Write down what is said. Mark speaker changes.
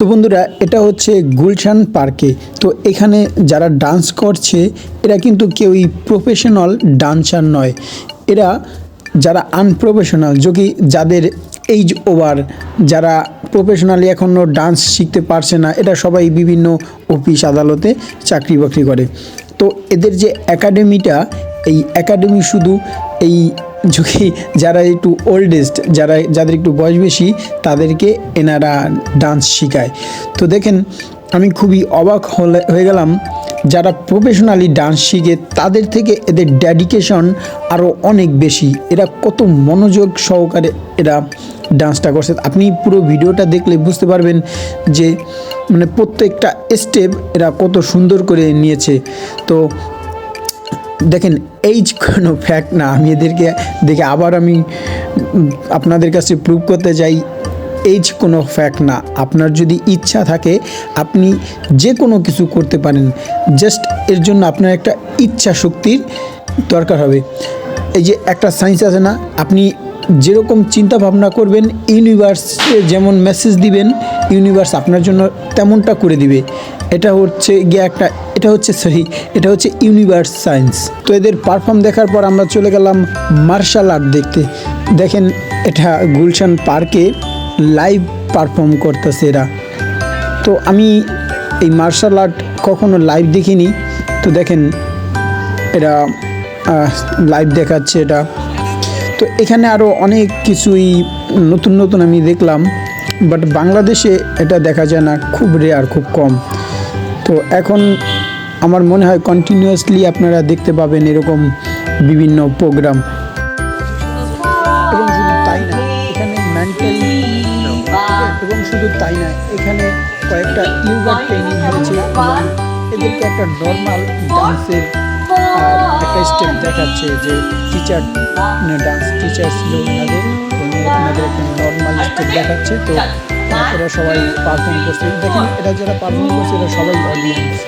Speaker 1: তো বন্ধুরা, এটা হচ্ছে গুলশান পার্কে। তো এখানে যারা ডান্স করছে, এরা কিন্তু কেউই প্রফেশনাল ডান্সার নয়। এরা যারা আনপ্রফেশনাল যোগী যাদের এইজ ওভার যারা প্রফেশনালি এখনও ডান্স শিখতে পারছে না, এটা সবাই বিভিন্ন অফিস আদালতে চাকরি বাকরি করে। তো এদের যে একাডেমিটা এই একাডেমি শুধু এই ঝুঁকি যারা একটু ওল্ডেস্ট যারা, যাদের একটু বয়স বেশি, তাদেরকে এনারা ডান্স শেখায়। তো দেখেন, আমি খুবই অবাক হয়ে গেলাম, যারা প্রফেশনালি ডান্স শিখে, তাদের থেকে এদের ডেডিকেশন আরও অনেক বেশি। এরা কত মনোযোগ সহকারে এরা ডান্সটা করছে। আপনি পুরো ভিডিওটা দেখলে বুঝতে পারবেন যে মানে প্রত্যেকটা স্টেপ এরা কত সুন্দর করে নিয়েছে। তো দেখেন এইজ কোনো ফ্যাক্ট না, আমি এদেরকে দেখে আবার আমি আপনাদের কাছে প্রুভ করতে চাই এইজ কোনো ফ্যাক্ট না, আপনার যদি ইচ্ছা থাকে, আপনি যে কোনো কিছু করতে পারেন জাস্ট এর জন্য আপনার একটা ইচ্ছা শক্তির দরকার হবে। এই যে একটা সায়েন্স আছে না, আপনি যেরকম চিন্তা ভাবনা করবেন ইউনিভার্সে যেমন মেসেজ দিবেন ইউনিভার্স আপনার জন্য তেমনটা করে দিবে। এটা হচ্ছে গিয়ে একটা, এটা হচ্ছে সরি এটা হচ্ছে ইউনিভার্স সায়েন্স তো এদের পারফর্ম দেখার পর আমরা চলে গেলাম মার্শাল আর্ট দেখতে। দেখেন, এটা গুলশান পার্কে লাইভ পারফর্ম করতেছে এরা। তো আমি এই মার্শাল আর্ট কখনো লাইভ দেখিনি। তো দেখেন এটা লাইভ দেখাচ্ছে এটা। তো এখানে আরও অনেক কিছুই নতুন নতুন আমি দেখলাম। বাট বাংলাদেশে এটা দেখা যায় না, খুব রেয়ার খুব কম। তো এখন আমার মনে হয় কন্টিনিউয়াসলি আপনারা দেখতে পাবেন এরকম বিভিন্ন প্রোগ্রাম এবং শুধু তাই না, এখানে মেন্টাল এবং শুধু তাই না, এখানে কয়েকটা ইয়োগা ট্রেনিং হয়েছে এদেরকে একটা নর্মাল ডান্সের একটা স্টেপ দেখাচ্ছে যে টিচার ডান্স টিচার ছিল ওনাদের ওনাদের একটা নর্মাল স্টেপ দেখাচ্ছে। তো এরা সবাই পারফর্ম করছে। দেখেন এটা যারা পারফর্ম করছে এরা সবাই অডিয়েন্স